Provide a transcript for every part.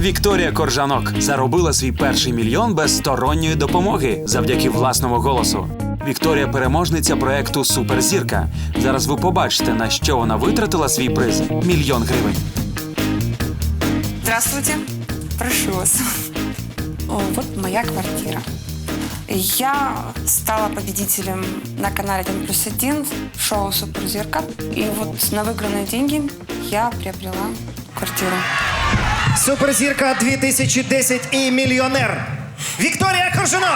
Вікторія Коржанок заробила свій перший мільйон без сторонньої допомоги завдяки власному голосу. Вікторія переможниця проекту Суперзірка. Зараз ви побачите, на що вона витратила свій приз мільйон гривень. Здравствуйте. Прошу вас. О, вот моя квартира. Я стала победителем на канале 1 плюс 1 шоу «Суперзирка». И вот на выигранные деньги я приобрела квартиру. Суперзірка 2010 і мільйонер. Вікторія Коржунок!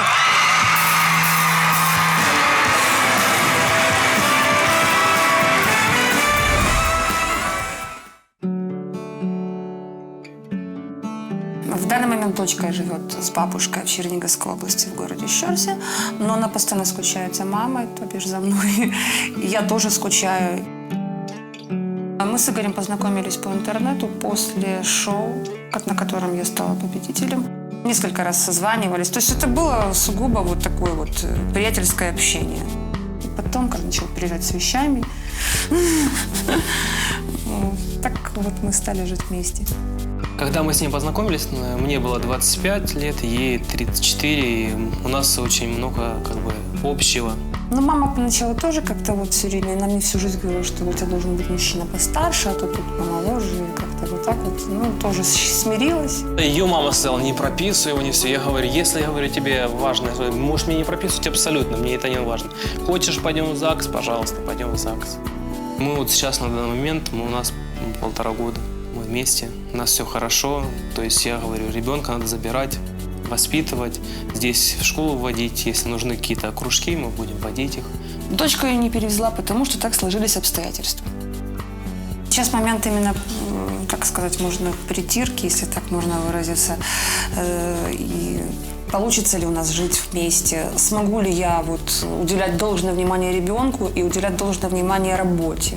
В данный момент дочка живет с бабушкой в Черниговской области, в городе Щерсе, но она постоянно скучает за мамой, то бишь за мной. И я тоже скучаю. А Мы с Игорем познакомились по интернету после шоу, на котором я стала победителем. Несколько раз созванивались. То есть это было сугубо вот такое вот э, приятельское общение. И потом, когда начал приезжать с вещами, так вот мы стали жить вместе. Когда мы с ней познакомились, мне было 25 лет, ей 34, и у нас очень много как бы общего. Ну, мама поначалу тоже как-то вот все время, она мне всю жизнь говорила, что у тебя должен быть мужчина постарше, а то тут помоложе, и как-то вот так вот, ну, тоже смирилась. Ее мама сказала, не прописывай его, не все. Я говорю, если, я говорю, тебе важно, можешь мне не прописывать абсолютно, мне это не важно. Хочешь, пойдем в ЗАГС, пожалуйста, пойдем в ЗАГС. Мы вот сейчас на данный момент, мы, у нас полтора года, мы вместе, у нас все хорошо. То есть я говорю, ребенка надо забирать, воспитывать, здесь в школу вводить, если нужны какие-то кружки, мы будем водить их. Дочку я не перевезла, потому что так сложились обстоятельства. Сейчас момент именно, как сказать, можно притирки, если так можно выразиться, э, и получится ли у нас жить вместе, смогу ли я вот уделять должное внимание ребенку и уделять должное внимание работе.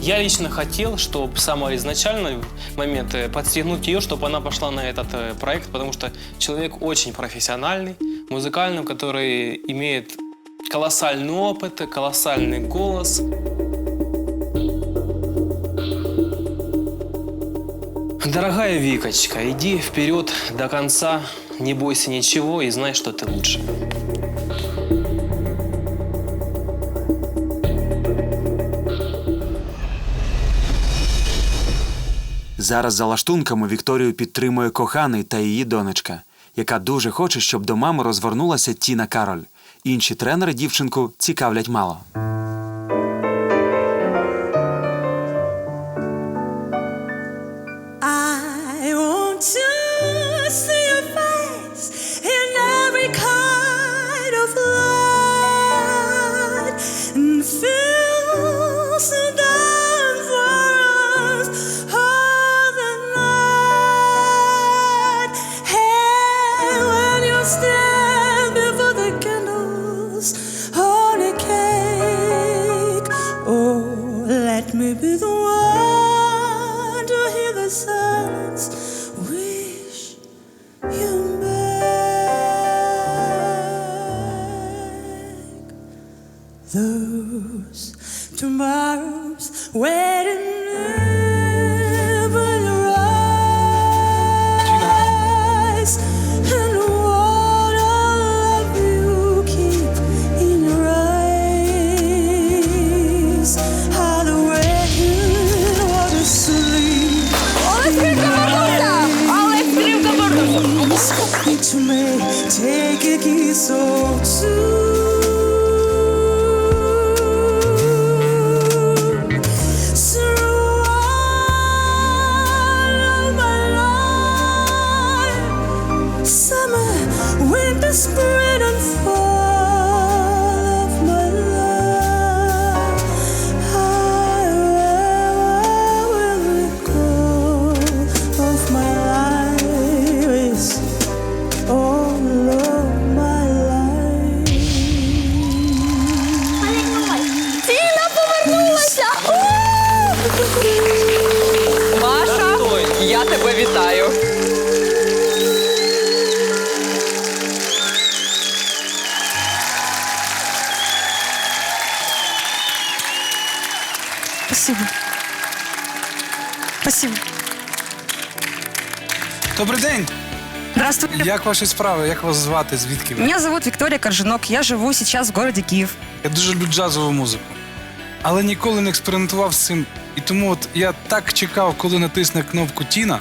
Я лично хотел, чтобы самый изначальный момент э, подстегнуть ее, чтобы она пошла на этот э, проект, потому что человек очень профессиональный, музыкальный, который имеет колоссальный опыт, колоссальный голос. Дорогая Викочка, иди вперед до конца, не бойся ничего и знай, что ты лучше. Зараз за лаштунками Вікторію підтримує коханий та її донечка, яка дуже хоче, щоб до мами розвернулася Тіна Кароль. Інші тренери дівчинку цікавлять мало. Тебе вітаю. Спасибо. Спасибо. Добрий день! Здравствуйте. Як ваші справи? Як вас звати? Звідки ви? Меня зовут Виктория Коржинок. Я живу сейчас в городе Киев. Я дуже люблю джазову музику, але ніколи не експериментував з цим. І тому от я так чекав, коли натисне кнопку Тіна,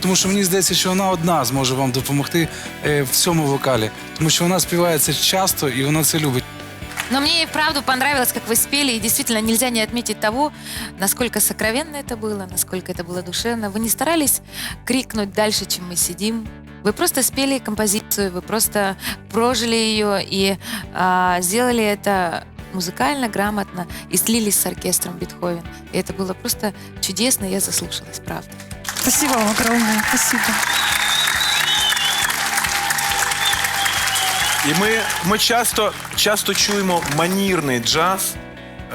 тому що мені здається, що вона одна зможе вам допомогти е, в цьому вокалі, тому що вона співає це часто і вона це любить. Но мне и вправду понравилось, как вы спели, и действительно нельзя не отметить того, насколько сокровенно это было, насколько это было душевно. Вы не старались крикнуть дальше, чем мы сидим. Вы просто спели композицию, вы просто прожили ее и а, сделали это музыкально, грамотно и слились с оркестром Бетховен. И это было просто чудесно, я заслушалась, правда. Спасибо вам огромное. Спасибо. І ми, ми часто, часто чуємо манірний джаз.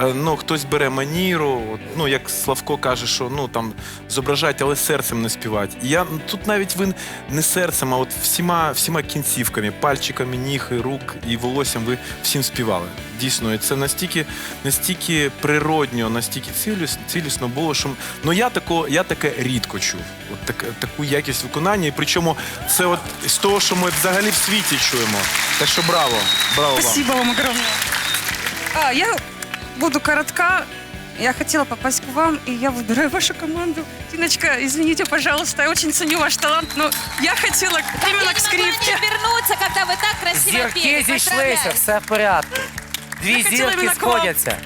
Е, Ну, хтось бере маніру, от, ну як Славко каже, що ну там зображають, але серцем не співають. Я ну, тут навіть ви не серцем, а от всіма, всіма кінцівками, пальчиками, ніг, і рук і волоссям ви всім співали. Дійсно, і це настільки, настільки природньо, настільки цілісно, цілісно було, що ну я тако, я таке рідко чув. От так, таку якість виконання. І причому це от з того, що ми взагалі в світі чуємо. Так що браво, браво вам. Вам огромное. А, я буду коротка. Я хотела попасть к вам, и я выбираю вашу команду. Тиночка, извините, пожалуйста, я очень ценю ваш талант, но я хотела именно к скрипке. вернуться, когда вы так красиво Зірки зійшлися, все в порядку. Дві Я хотіла зірки іменно к вам. сходяться.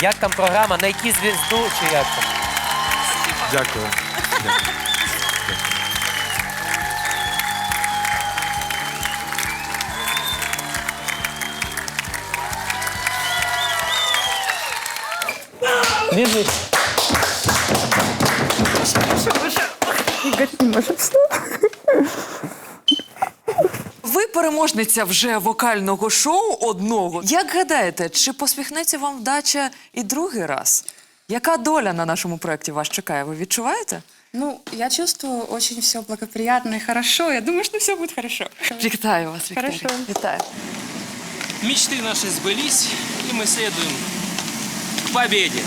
Як там програма? Найти звізду чи як там? Дякую. Біжи. Ви переможниця вже вокального шоу одного. Як гадаєте, чи посміхнеться вам вдача і другий раз? Яка доля на нашому проєкті вас чекає? Ви відчуваєте? Ну, я чувствую очень все благоприятно и хорошо. Я думаю, что все будет хорошо. Вітаю вас, Вікторія. Хорошо. Вітаю. Мечты наши сбылись, и мы следуем к победе.